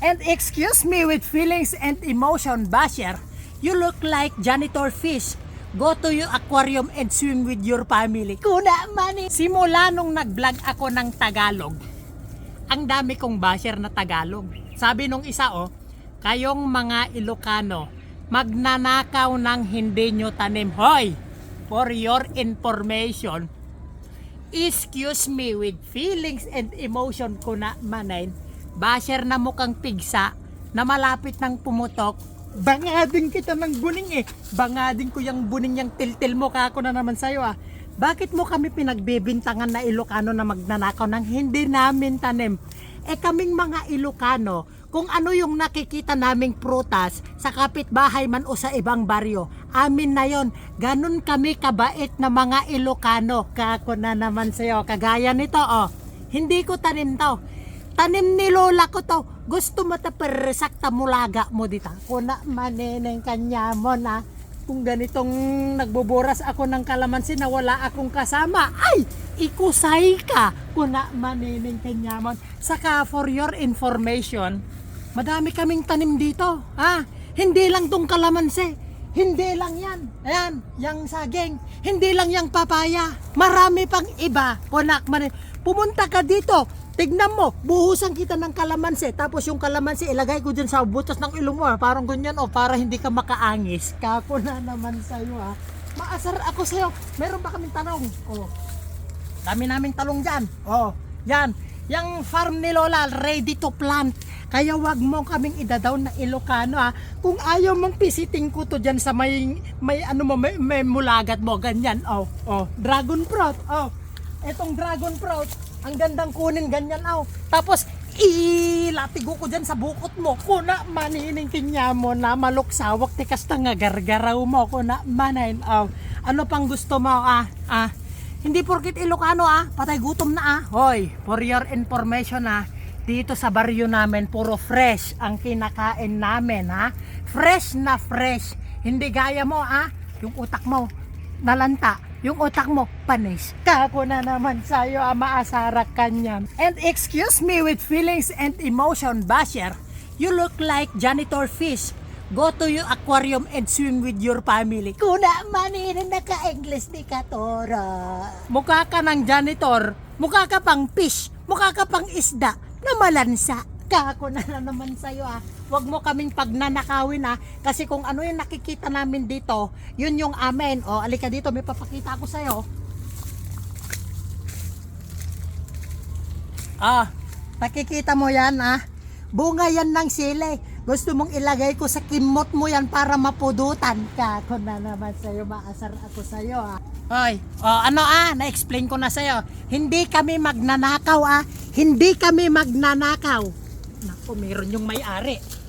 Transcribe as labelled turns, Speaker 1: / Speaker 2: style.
Speaker 1: And excuse me with feelings and emotion, Basher. You look like janitor fish. Go to your aquarium and swim with your family. Kuna mani. Simula nung nag-vlog ako ng Tagalog, ang dami kong basher na Tagalog. Sabi nung isa oh, kayong mga Ilocano, magnanakaw ng hindi nyo tanim. Hoy! For your information, excuse me with feelings and emotion ko na manain, basher na mukhang pigsa na malapit ng pumutok, bangadin kita ng buning eh. Bangadin ko yung buning yung tiltil mo kako na naman sa'yo ah. Bakit mo kami pinagbibintangan na Ilocano na magnanakaw ng hindi namin tanim? Eh kaming mga Ilocano, kung ano yung nakikita naming prutas sa kapitbahay man o sa ibang baryo, amin na yon. Ganon kami kabait na mga Ilocano. Kako na naman sa'yo. Kagaya nito oh. Hindi ko tanim to. Tanim ni lola ko to. Gusto mo ta persakta mulaga mo dito. Kuna maneneng kanya mo na kung ganitong nagbuburas ako ng kalamansi na wala akong kasama. Ay! Ikusay ka! Kuna maneneng kanya mo. Saka for your information, madami kaming tanim dito. Ha? Hindi lang tong kalamansi. Hindi lang yan. Ayan, yang saging. Hindi lang yang papaya. Marami pang iba. Kunak man. Pumunta ka dito. Tignan mo, buhusan kita ng kalamansi. Tapos yung kalamansi, ilagay ko dyan sa butas ng ilong mo. Parang ganyan, oh, para hindi ka makaangis. Kako na naman sa'yo, ha. Maasar ako sa'yo. Meron ba kaming tanong? Oh. Dami naming talong dyan. Oh, yan. Yang farm ni Lola, ready to plant. Kaya wag mo kaming idadaw na Ilocano ha. Kung ayaw mong pisiting ko to dyan sa may, may ano mo, may, may mulagat mo, ganyan. Oh, oh, dragon fruit. Oh, etong dragon fruit, ang gandang kunin, ganyan. Oh, tapos, ilatigo ko dyan sa bukot mo. Kuna manining kinya mo na maluksawak tikas na nga gargaraw mo. Kuna manain. Oh, ano pang gusto mo ah? Ah, hindi porkit Ilocano ah, patay gutom na ah. Hoy, for your information ah, dito sa baryo namin puro fresh ang kinakain namin ha. Fresh na fresh. Hindi gaya mo ah, yung utak mo nalanta. Yung utak mo, panis. Kako na naman sa'yo, ah, maasarak ka niyan. And excuse me with feelings and emotion, Basher. You look like janitor fish. Go to your aquarium and swim with your family. Kuna manin naka-English ni Katora. Mukha ka ng janitor, mukha ka pang fish, mukha ka pang isda na malansa. Kako na, na naman sa'yo ah. Huwag mo kaming pagnanakawin ah. Kasi kung ano yung nakikita namin dito, yun yung amen. O, alika dito, may papakita ako sa'yo. Ah, nakikita mo yan ah. Bunga yan ng sili. Gusto mong ilagay ko sa kimot mo yan para mapudutan ka. Ako na naman sa'yo, maasar ako sa'yo ah. Hoy, oh, ano ah, na-explain ko na sa'yo. Hindi kami magnanakaw ah. Hindi kami magnanakaw. Naku, meron yung may-ari.